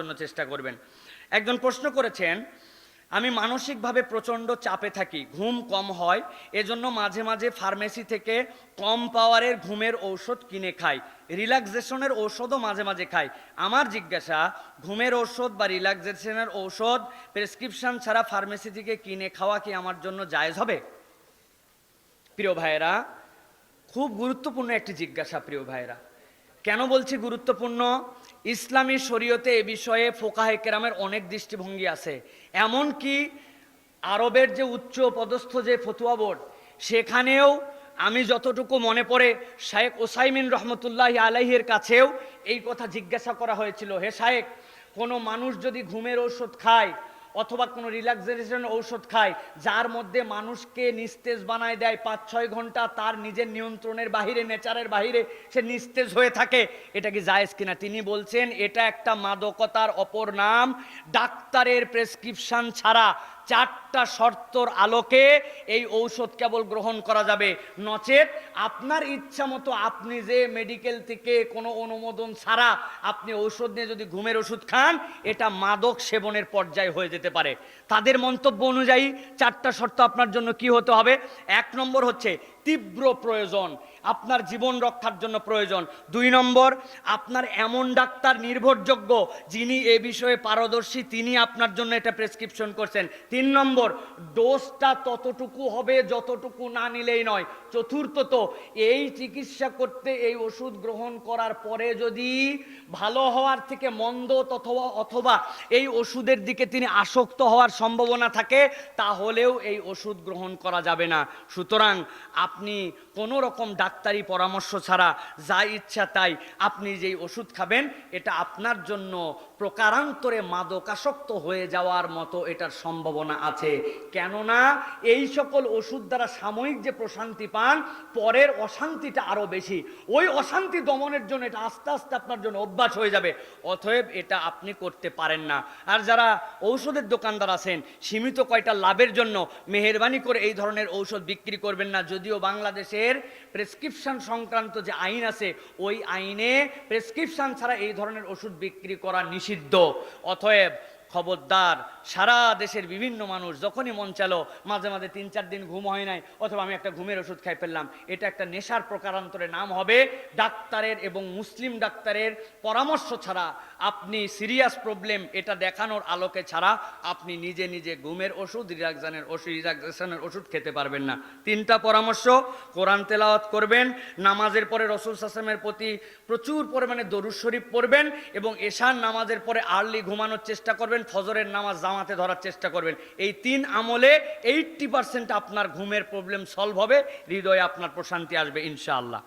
জন্য চেষ্টা করবেন। একজন প্রশ্ন করেছেন, আমি মানসিকভাবে প্রচণ্ড চাপে থাকি, ঘুম কম হয়, এজন্য মাঝে মাঝে ফার্মেসি থেকে কম পাওয়ারের ঘুমের ঔষধ কিনে খাই, রিল্যাক্সেশনের ঔষধও মাঝে মাঝে খাই। আমার জিজ্ঞাসা, ঘুমের ঔষধ বা রিল্যাক্সেশনের ঔষধ প্রেসক্রিপশন ছাড়া ফার্মেসি থেকে কিনে খাওয়া কি আমার জন্য জায়েজ হবে? প্রিয় ভাইয়েরা, খুব গুরুত্বপূর্ণ একটি জিজ্ঞাসা, প্রিয় ভাইয়েরা। কেন বলছি গুরুত্বপূর্ণ? ইসলামী শরীয়তে এ বিষয়ে ফোকাহে কেরামের অনেক দৃষ্টিভঙ্গি আছে। এমন কি আরবের যে উচ্চ পদস্থ যে ফতুয়া বোর্ড, সেখানেও আমি যতটুকু মনে পড়ে শায়েক ওসাইমিন রহমতুল্লাহ আলাইহের কাছেও এই কথা জিজ্ঞাসা করা হয়েছিল। হে শায়েক কোনো মানুষ যদি ঘুমের ওষুধ খায় অথবা কোনো রিল্যাক্সেশন ঔষধ খায়, যার মধ্যে মানুষকে নিস্তেজ বানায় দেয় পাঁচ, ছয় ঘণ্টা, তার নিজের নিয়ন্ত্রণের বাহিরে, নেচারের বাহিরে সে নিস্তেজ হয়ে থাকে। এটা কি জায়েজ কিনা? তিনি বলছেন, এটা একটা মাদকতার অপর নাম, ডাক্তারের প্রেসক্রিপশান ছাড়া চারটা শর্তর আলোকে এই ঔষধ কেবল গ্রহণ করা যাবে। নচেত আপনার ইচ্ছা মতো আপনি যে মেডিকেল থেকে কোনো অনুমোদন ছাড়া আপনি ঔষধ নিয়ে যদি ঘুমের ওষুধ খান, এটা মাদক সেবনের পর্যায়ে হয়ে যেতে পারে। তাদের মন্তব্য অনুযায়ী চারটা শর্ত আপনার জন্য কি হতে হবে? এক নম্বর হচ্ছে তীব্র প্রয়োজন। আপনার জীবন রক্ষার জন্য প্রয়োজন। দুই নম্বর, আপনার এমন ডাক্তার নির্ভরযোগ্য যিনি এ বিষয়ে পারদর্শী, তিনি আপনার জন্য এটা প্রেসক্রিপশন করছেন। তিন নম্বর ডোজটা ততটুকু হবে, যতটুকু না নিলেই নয়। চতুর্থত, এই চিকিৎসা করতে, এই ওষুধ গ্রহণ করার পরে যদি ভালো হওয়ার থেকে মন্দ অথবা অথবা এই ওষুধের দিকে তিনি আসক্ত হওয়ার সম্ভাবনা থাকে, তাহলেও এই ওষুধ গ্রহণ করা যাবে না। সুতরাং আপনি কোনো রকম ডাক্তারি পরামর্শ ছাড়া যা ইচ্ছা তাই, আপনি যেই ওষুধ খাবেন, এটা আপনার জন্য প্রকারান্তরে মাদকাসক্ত হয়ে যাওয়ার মতো এটার সম্ভাবনা আছে। কেননা এই সকল ওষুধ দ্বারা সাময়িক যে প্রশান্তি পান, পরের অশান্তিটা আরও বেশি। ওই অশান্তি দমনের জন্য এটা আস্তে আস্তে আপনার জন্য অভ্যাস হয়ে যাবে। অতএব এটা আপনি করতে পারেন না। আর যারা ঔষধের দোকানদার আছেন, সীমিত কয়টা লাভের জন্য মেহরবানি করে এই ধরনের ঔষধ বিক্রি করবেন না। যদিও বাংলাদেশের প্রেসক্রিপশন সংক্রান্ত যে আইন আছে, ওই আইনে প্রেসক্রিপশন ছাড়া এই ধরনের ওষুধ বিক্রি করা নিষিদ্ধ। অতএব খবরদার, সারা দেশের বিভিন্ন মানুষ যখনই মন চালো মাঝে মাঝে তিন চার দিন ঘুম হয় নাই, অথবা আমি একটা ঘুমের ওষুধ খাই ফেললাম। এটা একটা নেশার প্রকারান্তরে নাম হবে ডাক্তারের এবং মুসলিম ডাক্তারের পরামর্শ ছাড়া। আপনি সিরিয়াস প্রবলেম এটা দেখানোর আলোকে ছাড়া আপনি নিজে নিজে ঘুমের ওষুধ রিলাক্সানের ওষুধ রিলাক্সেশনের ওষুধ খেতে পারবেন না। তিনটা পরামর্শ, কোরআন তেলাওয়াত করবেন, নামাজের পরে রসুল সাসেমের প্রতি প্রচুর পরিমাণে দরুদ শরীফ পড়বেন এবং এশান নামাজের পরে আর্লি ঘুমানোর চেষ্টা করবেন ফজরের নামাজ জামাতে ধরার চেষ্টা করবেন। এই তিন আমলে এইট্টি পার্সেন্ট আপনার ঘুমের প্রবলেম সলভ হবে, হৃদয়ে আপনার প্রশান্তি আসবে, ইনশাআল্লাহ।